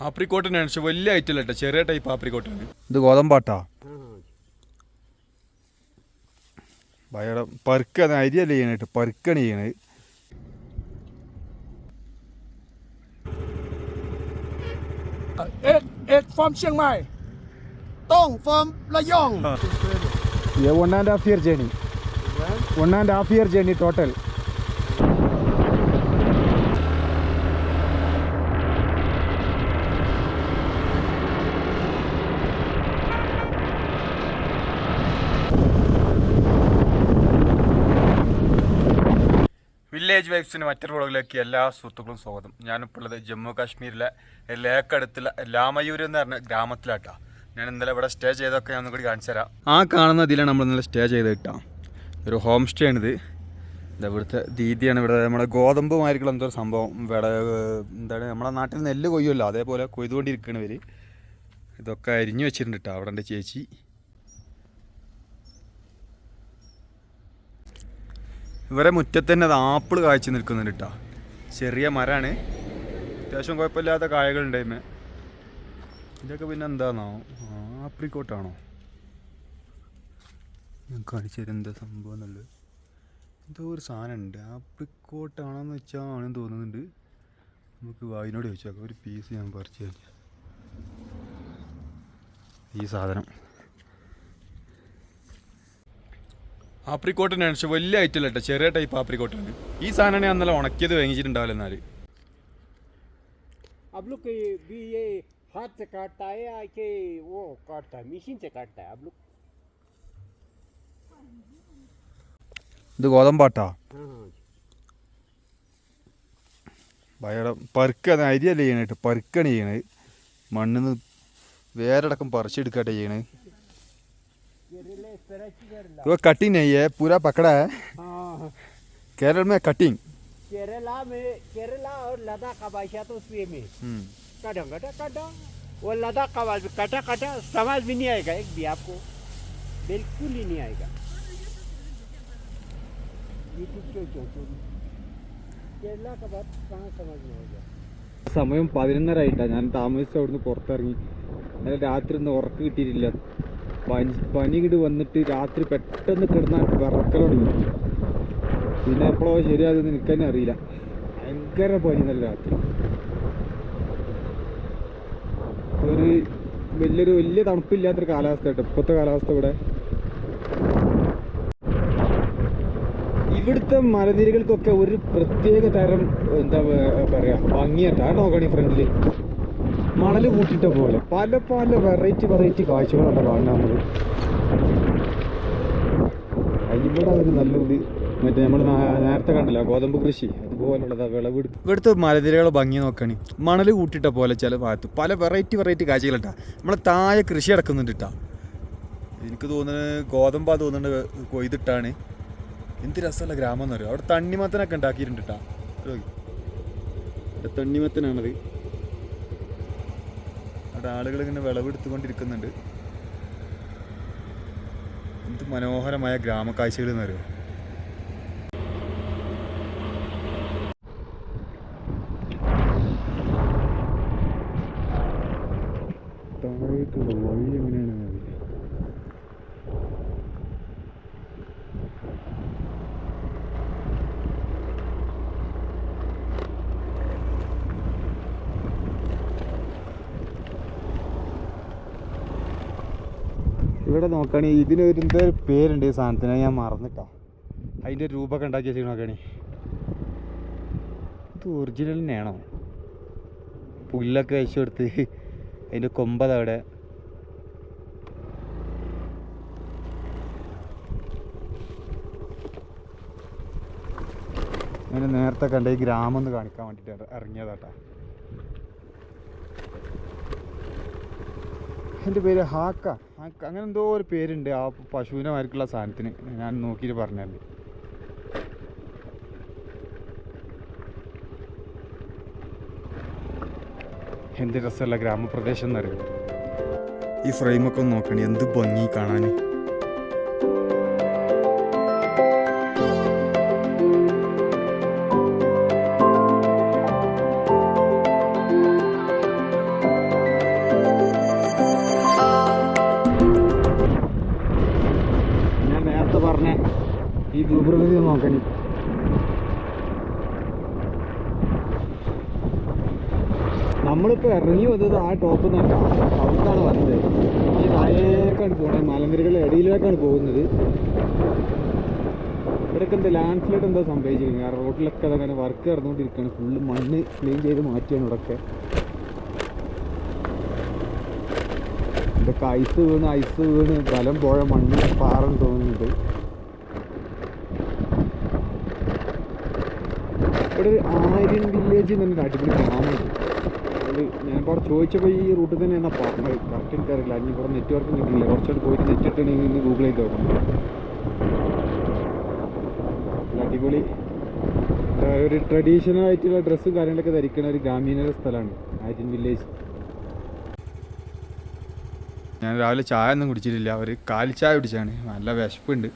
ആപ്രിക്കോട്ടിനാണ് പക്ഷെ വലിയ ഐറ്റം ചെറിയ ടൈപ്പ് ആപ്രിക്കോട്ടാണ് ഇത് ഗോതമ്പാട്ടാ ഭയങ്കര പെർക്ക അരിയല്ല ചെയ്യണേട്ട് പെർക്കണ ചെയ്യണ ഒന്നാം ഹാഫ് ഇയർ ജേണി ഒന്നാം half year journey total village വൈബ്സിന് മറ്റൊരു വ്ളോഗിലേക്ക് എല്ലാ സുഹൃത്തുക്കളും സ്വാഗതം. ഞാനിപ്പോൾ ഉള്ളത് ജമ്മു കാശ്മീരിലെ ലേക്കടുത്തുള്ള ലാമയൂർ എന്ന് പറഞ്ഞ ഗ്രാമത്തിലാട്ടാ. ഞാൻ ഇന്നലെ ഇവിടെ സ്റ്റേ ചെയ്തൊക്കെ ഞാൻ കൂടി കാണിച്ചു തരാം. ആ കാണുന്ന ഇതിലാണ് നമ്മൾ ഇന്നലെ സ്റ്റേ ചെയ്ത് കിട്ടാം ഒരു ഹോം സ്റ്റേ ആണിത്. ഇവിടുത്തെ ദീദിയാണ് ഇവിടെ നമ്മുടെ ഗോതമ്പ് മാരിക്കുള്ള എന്തോ സംഭവം. ഇവിടെ എന്താണ് നമ്മുടെ നാട്ടിൽ നെല്ല് കൊയ്യുമല്ലോ. അതേപോലെ കൊയ്തുകൊണ്ടിരിക്കണവർ ഇതൊക്കെ അരിഞ്ഞു വെച്ചിട്ടുണ്ട് കേട്ടോ അവിടെ എന്റെ ചേച്ചി. ഇവരെ മുറ്റത്ത് തന്നെ അത് ആപ്പിൾ കായ്ച്ചു നിൽക്കുന്നുണ്ട് കേട്ടോ ചെറിയ മരമാണ് അത്യാവശ്യം കുഴപ്പമില്ലാത്ത കായകളുണ്ട് ഇമേ ഇതൊക്കെ പിന്നെ എന്താണോ ആപ്രിക്കോട്ടാണോ? ഞാൻ കാണിച്ചു തരാം എന്താ സംഭവം എന്നുള്ളത്. എന്തോ ഒരു സാധനം ഉണ്ട് ആപ്രിക്കോട്ടാണെന്ന് വെച്ചാൽ ആണെന്ന് തോന്നുന്നുണ്ട്. നമുക്ക് വായിനോട് ചോദിച്ചാൽ ഒരു പീസ് ഞാൻ പറിച്ചു കഴിഞ്ഞാൽ ഈ സാധനം. ആപ്രിക്കോട്ടിനാണ് പക്ഷെ വലിയ ഐറ്റം കേട്ടോ ചെറിയ ടൈപ്പ് ആപ്രിക്കോട്ടാണ് ഈ സാധനമാണ് ഞാൻ നല്ല ഉണക്കിയത് വാങ്ങിച്ചിട്ടുണ്ടാവില്ല എന്നാൽ अब लोग के भी ये हाथ से काटता है या कि वो काटता है मशीन से काटता है आप लोग ഇത് ഗോതമ്പാട്ടാ हाँ हाँ ഭയങ്കര പരുക്ക അരിയല്ല ചെയ്യണേട്ട് പരുക്കാണ് ചെയ്യണത് മണ്ണിൽ നിന്ന് വേരടക്കം പറിച്ചെടുക്കട്ടെ ചെയ്യണത് तो कटिंग नहीं है पूरा पकड़ा है हाँ केरल में कटिंग केरला में केरला और लद्दाख का भाषा तो उसमें में काटा काटा काटा वो लद्दाख का आवाज काटा काटा समझ भी नहीं आएगा एक भी आपको बिल्कुल ही नहीं आएगा यूट्यूब क्यों क्यों क्यों केरला का बात कहाँ समझ में आएगा സമയം പതിനൊന്നരായിട്ടാണ് ഞാൻ താമസിച്ച് അവിടുന്ന് പുറത്തിറങ്ങി ഇന്നലെ രാത്രി ഒന്നും ഉറക്കം കിട്ടിയിട്ടില്ല പനി പനി വന്നിട്ട് രാത്രി പെട്ടെന്ന് കിടന്ന വിറക്കൽ പിന്നെ എപ്പോഴോ ശരിയാകുമെന്ന് എനിക്ക് തന്നെ അറിയില്ല. ഭയങ്കര പനി നല്ല രാത്രി. ഒരു വലിയൊരു വലിയ തണുപ്പില്ലാത്തൊരു കാലാവസ്ഥ കേട്ടോ ഇപ്പോഴത്തെ കാലാവസ്ഥ ഇവിടെ. ഇവിടുത്തെ മലനിരകൾക്കൊക്കെ ഒരു പ്രത്യേക തരം എന്താ പറയുക പറയാ ഭംഗിയാട്ടാ നോക്കണി ഫ്രണ്ടിൽ മണൽ കൂട്ടിട്ട പോലെ. പല പല വെറൈറ്റി വെറൈറ്റി കാഴ്ചകളാണ് കാണാൻ ഇവിടെ ഒരു നല്ലൊരു മറ്റേ നമ്മൾ നേരത്തെ കണ്ടല്ലോ ഗോതമ്പ് കൃഷി. അതുപോലുള്ളതാ വിളവ് ഇവിടുത്തെ മലനിരകളെ ഭംഗി നോക്കണി. മണൽ കൂട്ടിട്ട പോലെ ചില ഭാഗത്ത്. പല വെറൈറ്റി വെറൈറ്റി കാഴ്ചകളുണ്ടാ നമ്മളെ താഴെ കൃഷി അടക്കുന്നുണ്ട് ഇട്ടാ. എനിക്ക് തോന്നുന്നത് ഗോതമ്പാ തോന്നുന്നുണ്ട് കൊയ്തിട്ടാണ്. എന്ത് രസമുള്ള ഗ്രാമം എന്ന് പറയുക അവിടെ തണ്ണിമത്തനൊക്കെ ഉണ്ടാക്കിയിട്ടുണ്ട് കേട്ടാ തണ്ണിമത്തനാണത്. അവിടെ ആളുകൾ ഇങ്ങനെ വിളവെടുത്തുകൊണ്ടിരിക്കുന്നുണ്ട്. എന്ത് മനോഹരമായ ഗ്രാമക്കാഴ്ചകൾ എന്ന് ഇവിടെ നോക്കുകയാണെങ്കിൽ ഇതിനൊരു എന്തോ ഒരു പേരുണ്ട് ഈ സാധനത്തിന് ഞാൻ മറന്നിട്ടാ. അതിന്റെ രൂപമൊക്കെ ഉണ്ടാക്കി വെച്ചിട്ട് നോക്കുകയാണെങ്കിൽ ഇത് ഒറിജിനൽ തന്നെയാണോ? പുല്ലൊക്കെ വെച്ച് കൊടുത്ത് അതിന്റെ കൊമ്പതവിടെ ഞാൻ നേരത്തെ കണ്ട ഈ ഗ്രാമം ഒന്ന് കാണിക്കാൻ വേണ്ടിയിട്ട് ഇറങ്ങിയതാട്ടാ. എന്റെ പേര് ഹാക്ക. ഹാക്ക. അങ്ങനെ എന്തോ ഒരു പേരുണ്ട് ആ പശുവിനെ മാർക്കുള്ള സാധനത്തിന്. ഞാൻ നോക്കിയിട്ട് പറഞ്ഞത് എന്ത് രസമുള്ള ഗ്രാമപ്രദേശം എന്നറിയാം? ഈ ഫ്രെയിമൊക്കെ നോക്കണേ. എന്ത് ഭംഗി കാണാൻ. ഇറങ്ങി വന്നത് ആ ടോപ്പ് നിന്നാണ് അവിടുത്താണ് വന്നത്. ഈ താഴേക്കാണ് പോണത് മലനിരകളുടെ ഇടയിലേക്കാണ് പോകുന്നത്. ഇവിടെയൊക്കെ എന്താ ലാൻഡ് സ്ലൈഡ് എന്താ സംഭവിച്ചിരിക്കുന്നത്? ആ റോഡിലൊക്കെ അതങ്ങനെ വർക്ക് നടന്നുകൊണ്ടിരിക്കുകയാണ്. ഫുള്ള് മണ്ണ് ക്ലീൻ ചെയ്ത് മാറ്റിയാണ് ഇവിടെയൊക്കെ ഇതൊക്കെ ഐസ് വീണ് ഐസ് വീണ് ബലം പോയ മണ്ണ് പാറന്ന് തോന്നുന്നുണ്ട്. ഇവിടെ ഒരു ആര്യൻ വില്ലേജ് എന്നൊരു അടിപൊളി ഗ്രാമമുണ്ട് അത് ഞാനിപ്പോൾ അവിടെ ചോദിച്ചപ്പോൾ ഈ റൂട്ടിൽ തന്നെ എന്നാ പറഞ്ഞത്? കറക്റ്റ് എനിക്കറിയില്ല. അതിന് ഇവിടെ നെറ്റ്വർക്ക് കിട്ടില്ല കുറച്ചുകൂടി പോയിട്ട് നെറ്റ് ഇട്ടുണ്ടെങ്കിൽ ഇന്ന് ചെയ്ത് നോക്കണം അടിപൊളി. ഒരു ട്രഡീഷണൽ ആയിട്ടുള്ള ഡ്രസ്സും കാര്യങ്ങളൊക്കെ ധരിക്കുന്ന ഒരു ഗ്രാമീണ സ്ഥലമാണ് ആര്യൻ വില്ലേജ് ഞാൻ രാവിലെ ചായ ഒന്നും കുടിച്ചിട്ടില്ല. ഒരു കാലി ചായ കുടിച്ചാണ്. നല്ല വിശപ്പുണ്ട്.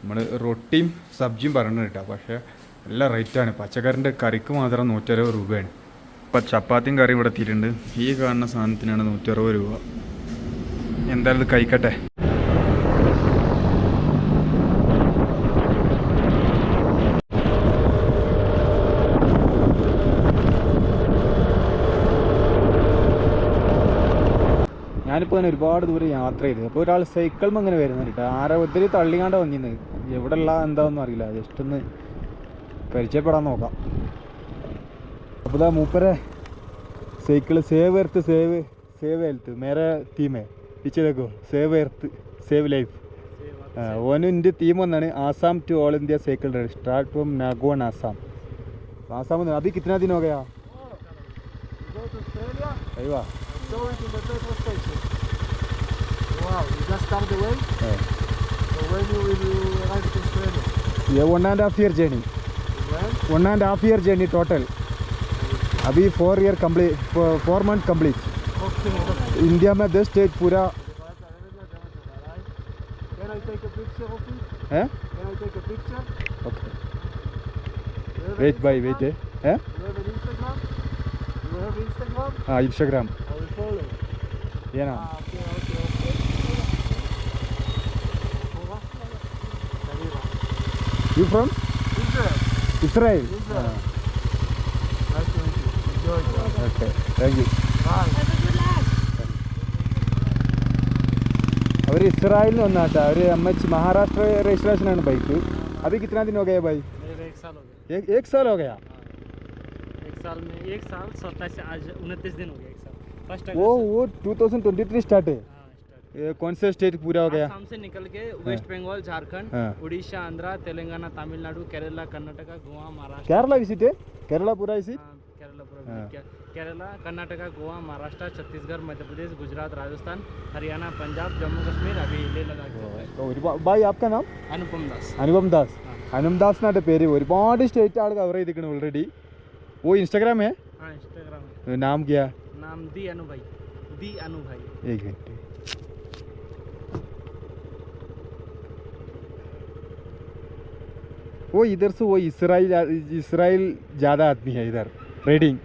നമ്മൾ റൊട്ടിയും സബ്ജിയും പറഞ്ഞു കേട്ടോ പക്ഷേ നല്ല റേറ്റാണ് പച്ചക്കറിന്റെ കറിക്ക് മാത്രം നൂറ്ററുപത് രൂപയാണ്. ഇപ്പം ചപ്പാത്തിയും കറിയും ഇവിടെ എത്തിയിട്ടുണ്ട്. ഈ കാണുന്ന സാധനത്തിനാണ് നൂറ്ററുപത് രൂപ. എന്തായാലും ഇത് കഴിക്കട്ടെ. ഞാനിപ്പോൾ അങ്ങനെ ഒരുപാട് ദൂരം യാത്ര ചെയ്തു. അപ്പോൾ ഒരാൾ സൈക്കിളും അങ്ങനെ വരുന്നുണ്ട് കേട്ടോ. ആരെ ഒത്തിരി തള്ളിക്കാണ്ട് വന്നിന്ന്. എവിടെ ഉള്ള എന്താണെന്നും അറിയില്ല. ജസ്റ്റ് ഒന്ന് പരിചയപ്പെടാൻ നോക്കാം. അപ്പോൾ മൂപ്പരെ cycle save earth save save health. മേരെ തീമേ പിച്ച് സേവ് എർത്ത് സേവ് ലൈഫ്. ഓനും തീം ഒന്നാണ് Assam to all India cycle ride. Start from Nagaon Assam. Assam എന്ന് അത് കിतना दिन हो one and half year journey one and half year journey total अभी four year complete four month complete India में दस स्टेट पूरा। वेट बाई वेट हाँ इंस्टाग्राम ये you from Israel Israel. meet you. Enjoy. Okay thank you Bye. അവർ ഇസ്രായേലിൽ നിന്ന് വന്നാട്ടാ അവർ M H Maharashtra registration है bike अभी कितना दिन हो गया भाई मेरे एक साल हो गया एक एक साल हो गया एक साल में एक साल सत्ताईस आज उनतीस दिन हो गया एक साल फर्स्ट वो वो 2023 स्टार्ट है हाँ स्टार्ट ये कौन से स्टेट पूरा हो गया आसाम से निकल के वेस्ट बंगाल झारखंड हाँ। उड़ीसा आंध्रा तेलंगाना तमिलनाडु केरला कर्नाटका गोवा महाराष्ट्र केरला विजिट है केरला पूरा विजिट हाँ, केरला पूरा हाँ। के- केरला कर्नाटका गोवा महाराष्ट्र छत्तीसगढ़ मध्य प्रदेश गुजरात राजस्थान हरियाणा पंजाब जम्मू कश्मीर अभी लेह लद्दाख चल रहा है। तो ഒരുപാ- ഭായ് ആപ്കാ നാം अनुपम दास അനുപം ദാസ് അനുപം ദാസ് എന്നാണ് പേര് ഒരുപാട് സ്റ്റേറ്റ് ആൾ കവർ ചെയ്തിരിക്കണം ഓൾറെഡി ഓ ഇൻസ്റ്റാഗ്രാം है हाँ इंस्टाग्राम है नाम क्या नाम दी अनु भाई दी अनु भाई एक मिनट वो इधर से वो इसराइल इसराइल ज़्यादा आदमी है इधर റീഡിങ്.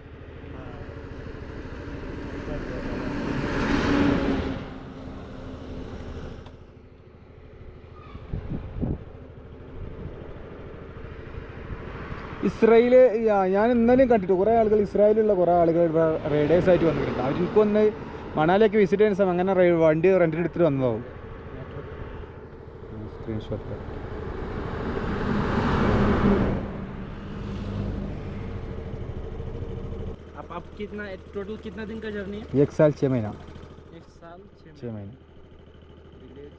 ഇസ്രായേൽ ഞാൻ ഇന്നലെയും കണ്ടിട്ട് കുറേ ആളുകൾ ഇസ്രായേലുള്ള കുറേ ആളുകൾ റൈഡേഴ്സ് ആയിട്ട് വന്നിട്ടുണ്ട്. അവർക്ക് ഒന്ന് മണാലിയൊക്കെ വിസിറ്റ് ചെയ്യുന്ന സമയം അങ്ങനെ വണ്ടി റെന്റിന് എടുത്തിട്ട് വന്നതാവും. സ്ക്രീൻഷോട്ട് कितना टोटल कितना दिन का जर्नी है एक साल छः महीना एक साल छः छः महीना विलेज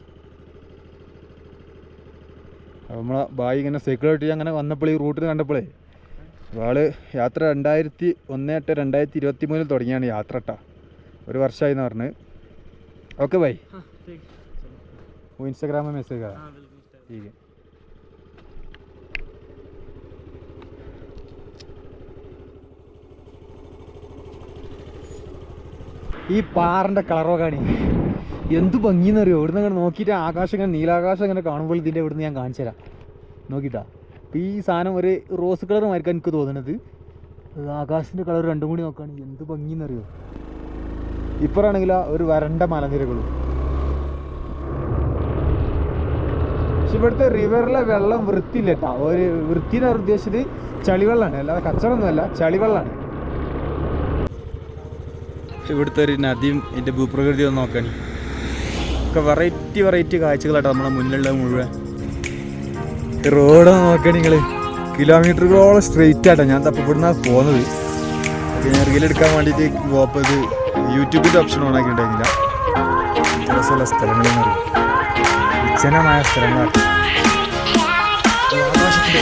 അപ്പോൾ നമ്മളെ ബായി ഇങ്ങനെ സൈക്കിൾ ഓട്ടി അങ്ങനെ വന്നപ്പോൾ ഈ റൂട്ടിൽ കണ്ടപ്പോഴേ ആള് യാത്ര രണ്ടായിരത്തി ഒന്ന് എട്ട് രണ്ടായിരത്തി ഇരുപത്തി മൂന്നിൽ തുടങ്ങിയാണ് യാത്ര കേട്ടോ ഒരു വർഷമായി എന്ന് പറഞ്ഞ് ഓക്കെ ബൈ हाँ ठीक है चलो वो ഈ പാറിന്റെ കളറോ കാണി. എന്ത് ഭംഗിയെന്നറിയോ? ഇവിടുന്ന് ഇങ്ങനെ നോക്കിയിട്ട് ആകാശം ഇങ്ങനെ നീലാകാശം ഇങ്ങനെ കാണുമ്പോൾ ഇതിന്റെ ഇവിടുന്ന് ഞാൻ കാണിച്ചു തരാം. നോക്കിട്ടാ ഈ സാധനം ഒരു റോസ് കളർ മായിരിക്കാൻ എനിക്ക് തോന്നുന്നത്. ആകാശത്തിന്റെ കളർ രണ്ടും കൂടി നോക്കുകയാണെങ്കിൽ എന്ത് ഭംഗിയെന്നറിയോ? ഇപ്പറാണെങ്കിൽ ഒരു വരണ്ട മലനിരകളും. പക്ഷെ ഇവിടുത്തെ റിവറിലെ വെള്ളം വൃത്തിയില്ല കേട്ടോ. ഒരു വൃത്തി എന്ന് ഉദ്ദേശിച്ചത് ചളിവെള്ളമാണ് അല്ലാതെ കച്ചവടമൊന്നുമല്ല ചളിവെള്ളമാണ് ഇവിടുത്തെ ഒരു നദിയും ഇതിന്റെ ഭൂപ്രകൃതി ഒന്ന് നോക്കണി ഒക്കെ വെറൈറ്റി വെറൈറ്റി കാഴ്ചകളാട്ടോ നമ്മളെ മുന്നിലുള്ള മുഴുവൻ. റോഡ് നോക്കണി നിങ്ങൾ കിലോമീറ്ററുകളോളം സ്ട്രെയിറ്റ് ആട്ടോ. ഞാൻ തപ്പം ഇവിടുന്ന് പോകുന്നത് ഞാൻ റീൽ എടുക്കാൻ വേണ്ടിയിട്ട് പോപ്പത് യൂട്യൂബിന്റെ ഓപ്ഷൻ ഓൺ ആക്കി ഉണ്ടായിരുന്നില്ല രസമുള്ള സ്ഥലങ്ങളെന്ന് പറയും. വിജനമായ സ്ഥലങ്ങളാണ്. ആകാശത്തിന്റെ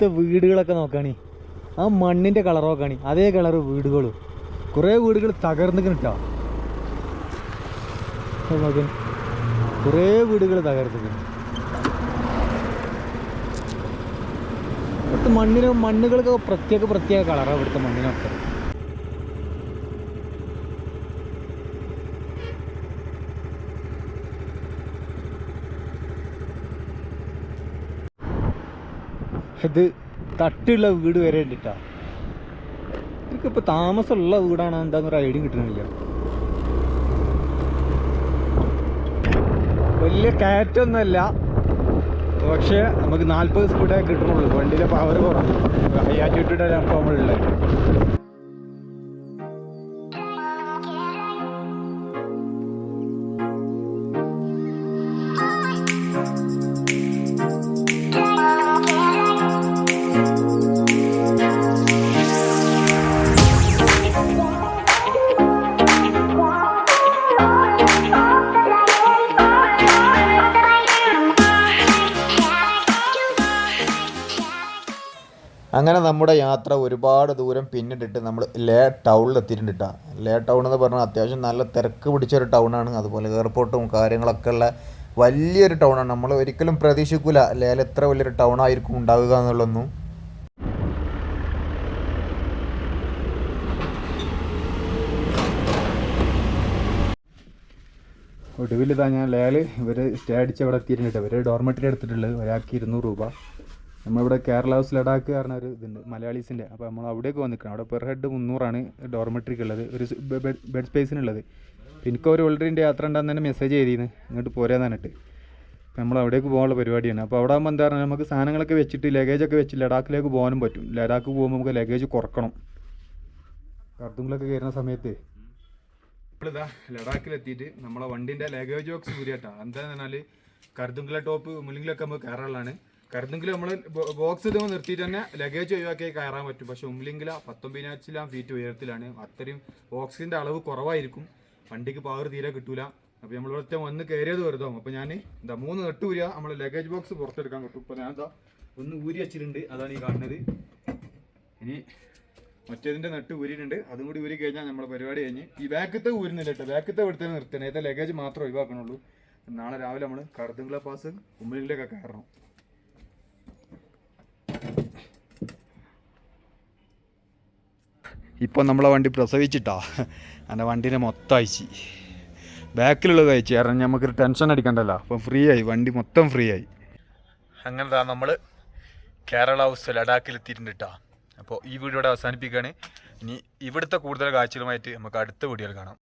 ഇവിടുത്തെ വീടുകളൊക്കെ നോക്കാണി. ആ മണ്ണിന്റെ കളർ നോക്കാണി. അതേ കളർ വീടുകളും. കുറേ വീടുകൾ തകർന്നു കിട്ടാ കുറേ വീടുകൾ തകർന്നു ഇവിടുത്തെ മണ്ണിന് മണ്ണുകൾക്ക് പ്രത്യേക പ്രത്യേക കളറാണ് ഇവിടുത്തെ മണ്ണിനൊക്കെ. ഇത് തട്ടുള്ള വീട് വരെ ഉണ്ടിട്ടാ ഇപ്പൊ താമസമുള്ള വീടാണ് എന്താന്നൊരു ഐഡിയ കിട്ടണില്ല വലിയ കയറ്റൊന്നുമല്ല. പക്ഷേ നമുക്ക് നാൽപ്പത് സ്പീഡേ കിട്ടുന്നുള്ളൂ വണ്ടിയിലെ പവർ കുറഞ്ഞു ഹൈ ആറ്റിറ്റ്യൂഡ് അപ്പോൾ അങ്ങനെ നമ്മുടെ യാത്ര ഒരുപാട് ദൂരം പിന്നിട്ടിട്ട് നമ്മൾ ലേ ടൗണിൽ എത്തിയിട്ടുണ്ട് ലേ ടൗൺ എന്ന് പറഞ്ഞാൽ അത്യാവശ്യം നല്ല തിരക്ക് പിടിച്ചൊരു ടൗണാണ്. അതുപോലെ എയർപോർട്ടും കാര്യങ്ങളൊക്കെ ഉള്ള വലിയൊരു ടൗണാണ്. നമ്മൾ ഒരിക്കലും പ്രതീക്ഷിക്കില്ല ലേല എത്ര വലിയൊരു ടൗണായിരിക്കും ഉണ്ടാവുക എന്നുള്ളൊന്നും. ഒടുവിൽ ഇതാ ഞാൻ ലേൽ ഇവർ സ്റ്റേ അടിച്ച് അവിടെ എത്തിയിട്ടുണ്ട് ഇവർ ഡോർമെറ്ററി എടുത്തിട്ടുള്ളത്. ഒരാൾക്ക് ഇരുന്നൂറ് രൂപ. നമ്മളിവിടെ കേരള ഹൗസ് ലഡാക്ക് പറഞ്ഞ ഒരു ഇതുണ്ട് മലയാളീസിന്റെ അപ്പോൾ നമ്മൾ അവിടെയൊക്കെ വന്നിക്കണം അവിടെ പെർ ഹെഡ് മുന്നൂറാണ് ഡോർമെട്രിക്ക് ഉള്ളത്. ഒരു ബെഡ് സ്പേസിനുള്ളത്. എനിക്ക് ഒരു ഓൾറെഡി യാത്ര ഉണ്ടാകുന്ന തന്നെ മെസ്സേജ് ചെയ്തിരുന്നു ഇങ്ങോട്ട് പോരാന്ന് പറഞ്ഞിട്ട് അപ്പോൾ നമ്മൾ അവിടേക്ക് പോകാനുള്ള പരിപാടിയാണ്. അപ്പോൾ അവിടെ ആകുമ്പോൾ എന്താ പറഞ്ഞാൽ നമുക്ക് സാധനങ്ങളൊക്കെ വെച്ചിട്ട് ലഗേജൊക്കെ വെച്ച് ലഡാക്കിലേക്ക് പോകാനും പറ്റും. ലഡാക്ക് പോകുമ്പോൾ നമുക്ക് ലഗേജ് കുറക്കണം. കർത്തുങ്ങളൊക്കെ കയറുന്ന സമയത്ത്. നമ്മളിതാ ലഡാക്കിലെത്തിയിട്ട് നമ്മളെ വണ്ടിന്റെ ലഗേജ് ബോക്സ് കൂടിയാട്ടാ. എന്താണെന്ന് പറഞ്ഞാൽ കരുതുങ്കില ടോപ്പ് മുന്നിലൊക്കെ നമുക്ക് കയറാനുള്ളതാണ്. കരുതുങ്കിൽ നമ്മൾ ബോക്സ് ഇത് നിർത്തിയിട്ട് തന്നെ ലഗേജ് ഒഴിവാക്കി കയറാൻ പറ്റും. പക്ഷെ ഉമ്മിലിങ്കില പത്തൊമ്പതിനായിരം ഫീറ്റ് ഉയരത്തിലാണ്. അത്രയും ഓക്സിജന്റെ അളവ് കുറവായിരിക്കും. വണ്ടിക്ക് പവർ തീരെ കിട്ടൂല. അപ്പോൾ നമ്മളിവിടുത്തെ വന്ന് കയറിയത് വെറുതെ അപ്പോൾ ഞാൻ എന്താ മൂന്ന് നെട്ട് ഊരിയ നമ്മൾ ലഗേജ് ബോക്സ് പുറത്തെടുക്കാൻ കിട്ടും. ഇപ്പോൾ ഞാൻ എന്താ ഒന്ന് ഊരി വെച്ചിട്ടുണ്ട്. അതാണ് ഈ കാണുന്നത്. ഇനി മറ്റേതിന്റെ നട്ട് ഊരിയിട്ടുണ്ട്. അതും കൂടി ഊരി കഴിഞ്ഞാൽ നമ്മൾ പരിപാടി കഴിഞ്ഞ് ഈ ബാക്കത്തെ ഊരുന്നില്ല കേട്ടോ. ബാക്കത്തെ ഇവിടുത്തെ നിർത്തണം. ഏതാ ലഗേജ് മാത്രമേ ഒഴിവാക്കണുള്ളൂ. നാളെ രാവിലെ നമ്മൾ കറുത്തുങ്കള പാസ് കുമ്പലിലേക്കൊക്കെ കയറണം. ഇപ്പോൾ നമ്മളെ വണ്ടി പ്രസവിച്ചിട്ടാ. എന്റെ വണ്ടീനെ മൊത്തം അയച്ച് ബാക്കിലുള്ളത് അയച്ചു കാരണം നമുക്കൊരു ടെൻഷൻ അടിക്കണ്ടല്ലോ. അപ്പം ഫ്രീ ആയി. വണ്ടി മൊത്തം ഫ്രീ ആയി. അങ്ങനെ നമ്മൾ കേരള ഹൗസ് ലഡാക്കിൽ എത്തിയിട്ടുണ്ട് അപ്പോൾ ഈ വീഡിയോ അവസാനിപ്പിക്കുകയാണ്. ഇനി ഇവിടുത്തെ കൂടുതൽ കാഴ്ചകളുമായിട്ട് നമുക്ക് അടുത്ത വീഡിയോയിൽ കാണാം.